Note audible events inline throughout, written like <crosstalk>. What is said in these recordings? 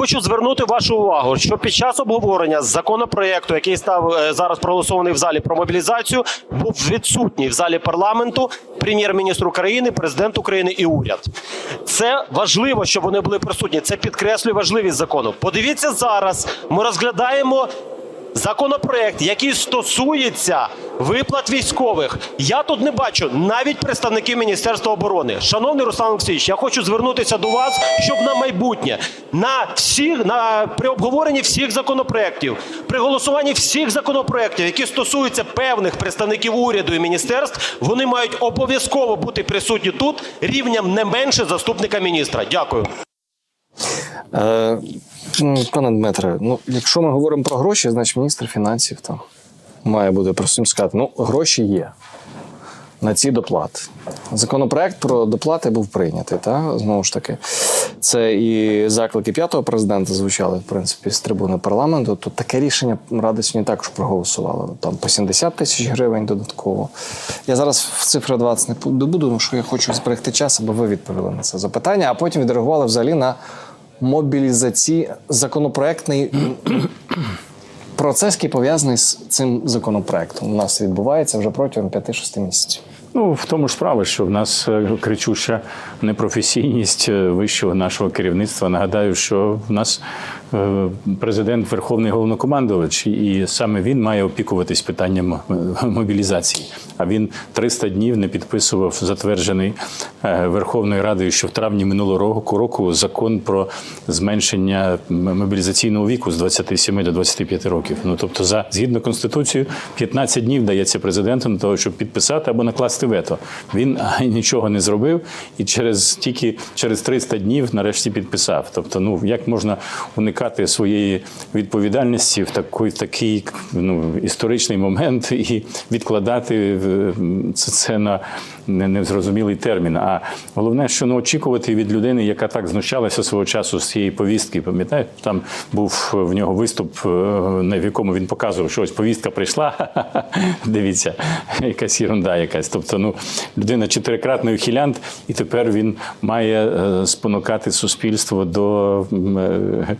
хочу звернути вашу увагу, що під час обговорення законопроекту, який став е, зараз проголосований в залі про мобілізацію, був відсутній в залі парламенту прем'єр-міністр України, президент України і уряд. Це важливо, щоб вони були присутні. Це підкреслює важливість закону. Подивіться зараз. Ми розглядаємо Законопроект, який стосується виплат військових, я тут не бачу навіть представників Міністерства оборони. Шановний Руслан Олексійович, я хочу звернутися до вас, щоб на майбутнє на всіх на при обговоренні всіх законопроектів, при голосуванні всіх законопроектів, які стосуються певних представників уряду і міністерств, вони мають обов'язково бути присутні тут рівнем не менше заступника міністра. Дякую. Е, пане Дмитре, ну якщо ми говоримо про гроші, значить міністр фінансів там має бути просим сказати, ну гроші є на ці доплати. Законопроект про доплати був прийнятий. Та? Знову ж таки, це і заклики п'ятого президента звучали, в принципі, з трибуни парламенту. То таке рішення Рада сьогодні також проголосувала. Там по 70 тисяч гривень додатково. Я зараз в цифри 20 не добуду, тому що я хочу зберегти час, аби ви відповіли на це запитання, а потім відреагували взагалі на мобілізації законопроектний процес, який пов'язаний з цим законопроектом. У нас відбувається вже протягом 5-6 місяців. Ну, в тому ж справа, що в нас е, кричуща непрофесійність е, вищого нашого керівництва. Нагадаю, що в нас президент Верховний головнокомандувач, і саме він має опікуватись питанням е, мобілізації. А він 300 днів не підписував затверджений е, Верховною Радою, що в травні минулого року закон про зменшення мобілізаційного віку з 27 до 25 років. Ну тобто, за згідно конституцією, 15 днів дається президенту на того, щоб підписати або накласти вето. Він <laughs> нічого не зробив, і через тільки через 300 днів нарешті підписав. Тобто, ну як можна уникати своєї відповідальності в такий, такий ну, історичний момент і відкладати е, це на не- незрозумілий термін. А головне, що не очікувати від людини, яка так знущалася свого часу з цієї повістки. Пам'ятаєте, там був в нього виступ, е, на якому він показував, що ось повістка прийшла. <laughs> Дивіться, якась ерунда якась. Тобто, ну людина чотирикратний ухилянт, і тепер він має е, спонукати суспільство до е, е,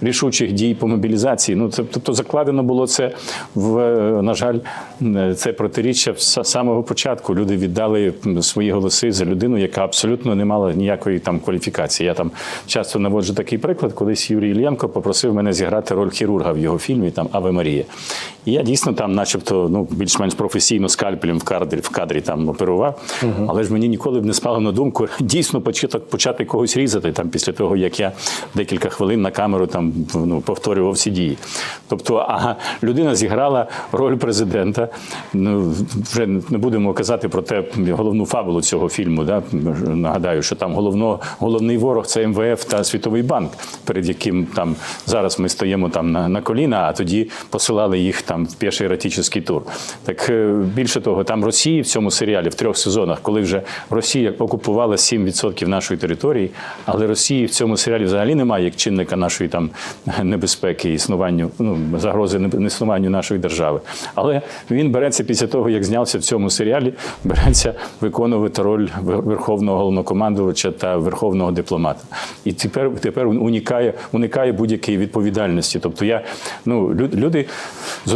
рішучих дій по мобілізації. Ну це тобто закладено було це в е, на жаль, е, це протиріччя з самого початку. Люди віддали свої голоси за людину, яка абсолютно не мала ніякої там кваліфікації. Я там часто наводжу такий приклад, колись Юрій Ільєнко попросив мене зіграти роль хірурга в його фільмі там Аве Марія. І я дійсно там, начебто, ну більш-менш професійно скальпелем в кадрі в кадрі там оперував. Але ж мені ніколи б не спало на думку <laughs> дійсно почати, почати когось різати там після того, як я декілька хвилин на камеру там ну, повторював всі дії. Тобто, а людина зіграла роль президента. Ну вже не будемо казати про те головну фабулу цього фільму. Да? Нагадаю, що там головно, головний ворог це МВФ та Світовий банк, перед яким там зараз ми стоїмо там на, на коліна, а тоді посилали їх там в перший еротичний тур. Так е, більше того, там Росії в цьому серіалі в трьох сезонах, коли вже Росія окупувала 7% нашої території, але Росії в цьому серіалі взагалі немає як чинника нашої там небезпеки, існуванню, ну загрози не- існуванню нашої держави. Але він береться після того, як знявся в цьому серіалі, береться виконувати роль верховного головнокомандувача та верховного дипломата. І тепер тепер уникає, уникає будь-якої відповідальності. Тобто я ну люди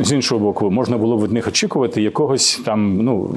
з іншого боку, можна було б від них очікувати якогось там ну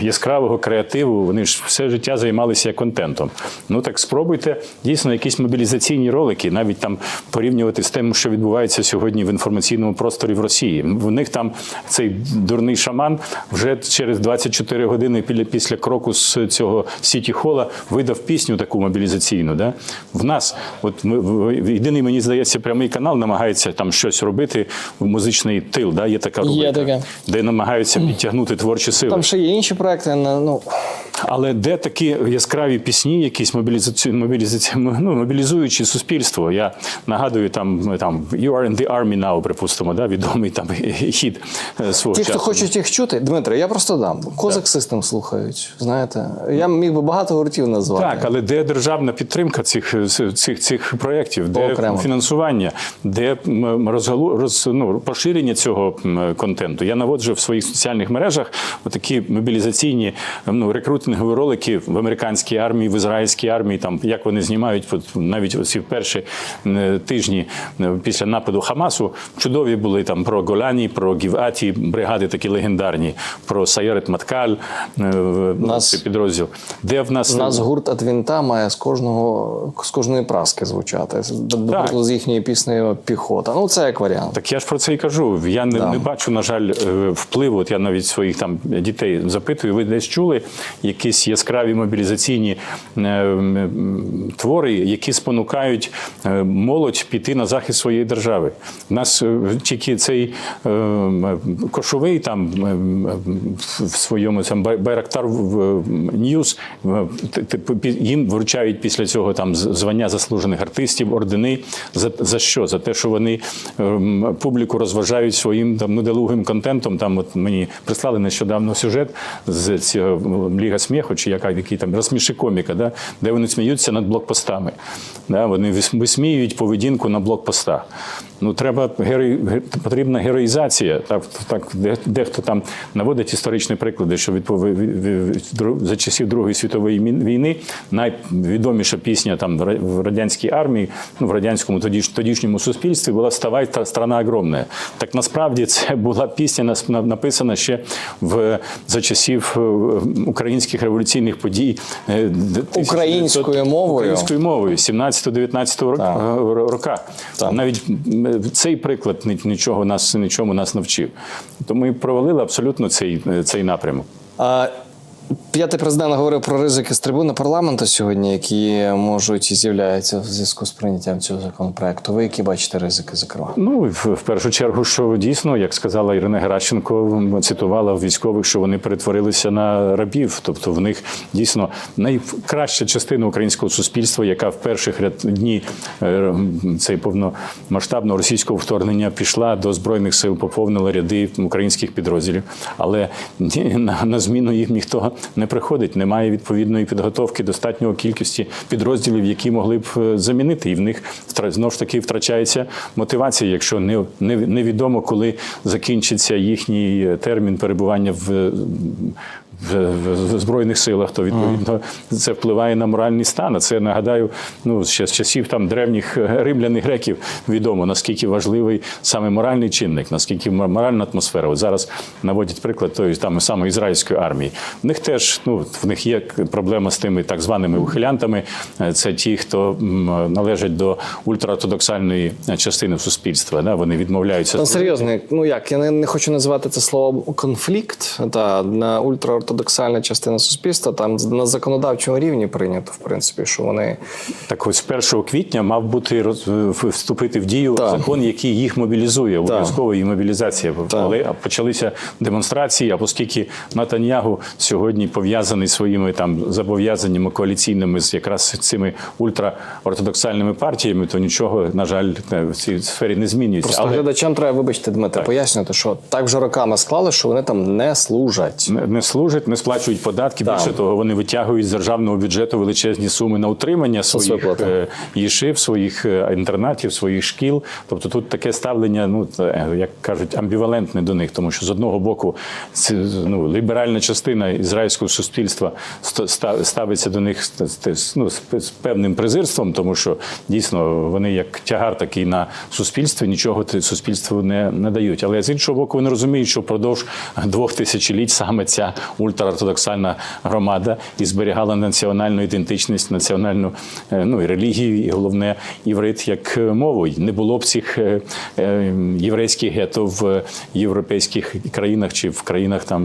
яскравого креативу. Вони ж все життя займалися контентом. Ну так спробуйте дійсно якісь мобілізаційні ролики, навіть там порівнювати з тим, що відбувається сьогодні в інформаційному просторі в Росії. В них там цей дурний шаман вже через 24 години після, кроку з цього сіті хола видав пісню таку мобілізаційну. Да? В нас, от ми єдиний, мені здається, прямий канал намагається там щось робити музичний тил. Да? Є така рубрика, таке. де намагаються підтягнути творчі сили. Там ще є інші проекти. Ну Але де такі яскраві пісні, якісь мобілізацію, мобілізацію, ну, мобілізуючи суспільство? Я нагадую, там там You are in the army now, припустимо, да, відомий там <laughs> хід е, свого ті, часу. хто хочуть їх чути, Дмитро, я просто дам. Козак систем слухають. Знаєте, я міг би багато гуртів назвати. Так, але де державна підтримка цих цих, цих проєктів, де Окремо. фінансування, де розгалу, роз, ну, поширення цього контенту? Я наводжу в своїх соціальних мережах такі мобілізаційні ну, рекрутингові ролики в американській армії, в ізраїльській армії, там як вони знімають навіть оці перші тижні е, після нападу Хамасу. Чудові були там про Голяні, про Гіваті, бригади такі легендарні, про Сайерет Маткаль, е, Нас- цей підрозділ. Де в нас нас гурт Адвінта має з кожного з кожної праски звучати. До з їхньої пісні піхота. Ну це як варіант. Так я ж про це і кажу. Я не, Да. не бачу, на жаль, е, впливу. От я навіть своїх там дітей запитую. Ви десь чули якісь яскраві мобілізаційні е, твори, які спонукають е, молодь піти на захист своєї держави. У нас тільки цей е, кошовий там в своєму там Байрактар Ньюс в- т- т- пі- їм вручають після цього там звання заслужених артистів, ордени. За, за що? За те, що вони ем, публіку розважають своїм там недолугим контентом. Там от мені прислали нещодавно сюжет з цього Ліга сміху, чи яка який там розсміши коміка, да? де вони сміються над блокпостами. Да? Вони висміюють поведінку на блокпостах. Ну, треба герой, ге- потрібна героїзація. Так, так де- дехто там наводить історичні приклади, що відпов- ві- ві- дру- за часів Другої світової війни найвідоміша пісня там в радянській армії, ну в радянському тоді тодішньому суспільстві була Вставай та страна огромна. Так насправді це була пісня написана ще в за часів е, українських революційних подій е, Українською мовою. Українською мовою 17-19 рок, Так. е, рока. Так. Навіть цей приклад нічого нас нічому нас навчив. То ми провалили абсолютно цей, цей напрямок. А, П'ятий президент говорив про ризики з трибуни парламенту сьогодні, які можуть і з'являються в зв'язку з прийняттям цього законопроекту. Ви які бачите ризики, зокрема? Ну в, першу чергу, що дійсно, як сказала Ірина Геращенко, цитувала військових, що вони перетворилися на рабів. Тобто в них дійсно найкраща частина українського суспільства, яка в перших ряд дні е, цей повномасштабного російського вторгнення пішла до збройних сил, поповнила ряди українських підрозділів. Але на, на зміну їм ніхто не приходить. Немає відповідної підготовки, достатньої кількості підрозділів, які могли б е, замінити. І в них втра- знов ж таки втрачається мотивація, якщо не, не, невідомо, коли закінчиться їхній е, термін перебування в. В, в, збройних силах, то відповідно це впливає на моральний стан. А це нагадаю, ну ще з часів там древніх е, римлян і греків відомо наскільки важливий саме моральний чинник, наскільки моральна атмосфера. От зараз наводять приклад тої там саме ізраїльської армії. В них теж ну в них є проблема з тими так званими ухилянтами. Е, Це ті, хто належать до ультраортодоксальної частини суспільства. Да? Вони відмовляються Та серйозно, ну як я не, не хочу називати це словом конфлікт. Та на ультраортодоксальна частина суспільства там на законодавчому рівні прийнято, в принципі, що вони Так ось з 1 квітня мав бути роз- вступити в дію Так. закон, який їх мобілізує, обов'язково її мобілізація. Але почалися демонстрації. А оскільки Натаньягу сьогодні пов'язаний своїми там зобов'язаннями коаліційними з якраз цими ультраортодоксальними партіями, то нічого, на жаль, в цій сфері не змінюється. просто глядачам треба, вибачте, Дмитре, пояснювати, що так вже роками склали, що вони там не служать. Не- не служать, не сплачують податки. Так. Більше того, вони витягують з державного бюджету величезні суми на утримання своїх е, їшив, своїх е, інтернатів, своїх шкіл. Тобто тут таке ставлення, ну е, як кажуть, амбівалентне до них, тому що з одного боку ну, ліберальна частина ізраїльського суспільства ст- ставиться до них ну, з, певним презирством, тому що дійсно вони як тягар такий на суспільстві, нічого суспільству не, не дають. Але з іншого боку, вони розуміють, що впродовж двох тисячоліть саме ця ультраортодоксальна громада і зберігала національну ідентичність, національну е, ну, і релігію, і головне іврит як е, мову. Не було б цих е, єврейських гетто в європейських країнах чи в країнах там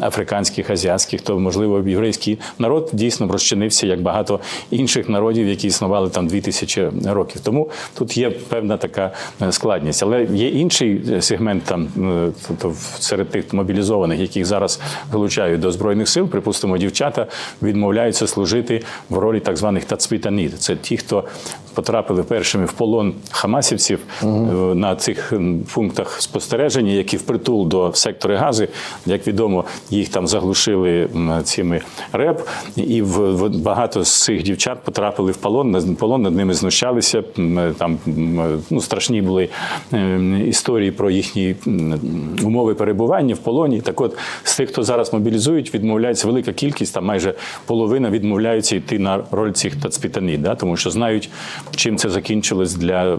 африканських, азіатських, то можливо єврейський народ дійсно розчинився як багато інших народів, які існували там дві тисячі років. Тому тут є певна така складність. Але є інший сегмент там тобто серед тих мобілізованих, яких зараз залучають до збройних сил. Припустимо, дівчата відмовляються служити в ролі так званих тацпітаніт. Це ті, хто потрапили першими в полон хамасівців е, на цих пунктах спостереження, які впритул до сектора Гази. Як відомо, їх там заглушили цими РЕП, і в, багато з цих дівчат потрапили в полон. Полон над ними знущалися. Там ну, страшні були е, історії про їхні умови перебування в полоні. Так от з тих, хто зараз мобілізують, відмовляється велика кількість, там майже половина відмовляються йти на роль цих тацпітані, да, тому що знають, чим це закінчилось для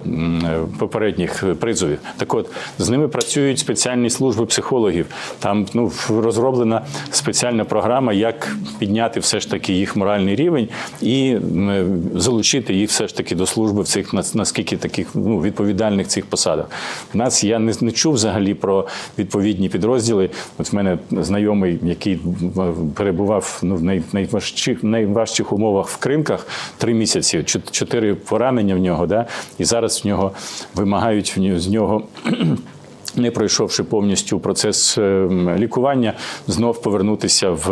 попередніх призовів. Так от з ними працюють спеціальні служби психологів. Там ну розроблена спеціальна програма, як підняти все ж таки їх моральний рівень і залучити їх все ж таки до служби в цих нас- наскільки таких ну відповідальних цих посадах. У нас я не, не чув взагалі про відповідні підрозділи. От в мене знайомий, який перебував ну в най, найважчих, найважчих умовах в кринках три місяці, чот- чотири поранення в нього, да, і зараз в нього вимагають з нього. <clears throat> Не пройшовши повністю процес е, лікування, знов повернутися в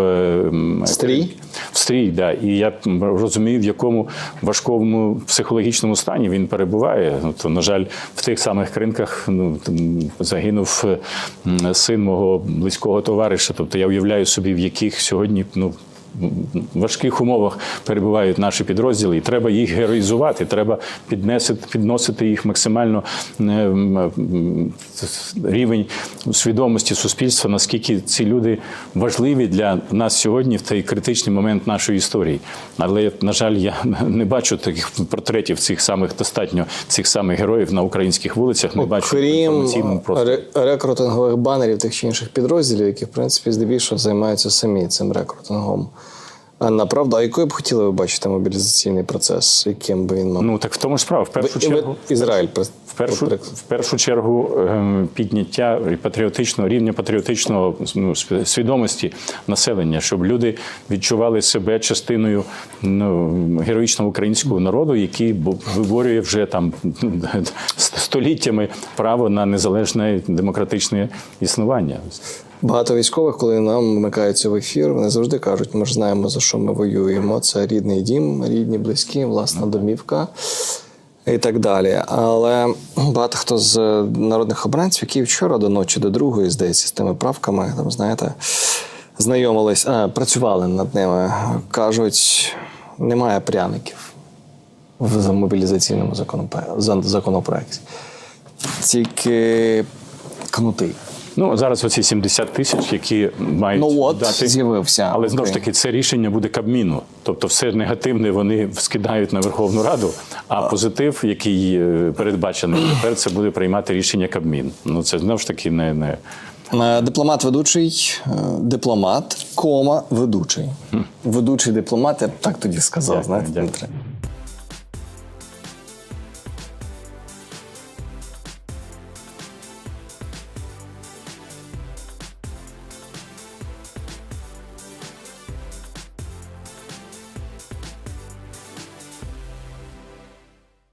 Стрій? в стрій, да. І я розумію, в якому важкому психологічному стані він перебуває. Ну, то, на жаль, в тих самих кринках ну, загинув е, син мого близького товариша. Тобто я уявляю собі, в яких сьогодні ну. В важких умовах перебувають наші підрозділи, і треба їх героїзувати. Треба піднесити, підносити їх максимально е, м, м, рівень свідомості суспільства, наскільки ці люди важливі для нас сьогодні в той критичний момент нашої історії. Але на жаль, я не бачу таких портретів цих самих достатньо цих самих героїв на українських вулицях. Не бачу інформаційному просторі. рекрутингових банерів тих чи інших підрозділів, які, в принципі, здебільшого займаються самі цим рекрутингом. А направду, а якою б хотіли ви бачити мобілізаційний процес, яким би він мав? Ну так в тому ж справа. В першу Ви- чергу ви- Ізраїль В першу, в першу чергу ем, підняття патріотичного рівня патріотичного ну, свідомості населення, щоб люди відчували себе частиною ну, героїчного українського народу, який бо- виборює вже там <laughs> століттями право на незалежне демократичне існування. Багато військових, коли нам вмикаються в ефір, вони завжди кажуть, ми ж знаємо, за що ми воюємо. Це рідний дім, рідні, близькі, власна домівка і так далі. Але багато хто з народних обранців, які вчора до ночі, до другої, здається, з тими правками, там, знаєте, знайомились, а, працювали над ними, кажуть, немає пряників в мобілізаційному законопроекті. Тільки кнути. Ну зараз оці 70 тисяч, які мають Ну от, дати з'явився. Але знову ж таки, це рішення буде Кабміну. Тобто, все негативне вони скидають на Верховну Раду, а позитив, який е, передбачений, тепер це буде приймати рішення Кабмін. Ну це знову ж таки не, не Е, Дипломат ведучий, е, дипломат, кома, ведучий. Ведучий дипломат, я б так тоді сказав, Дякую, знаєте. Дмитре.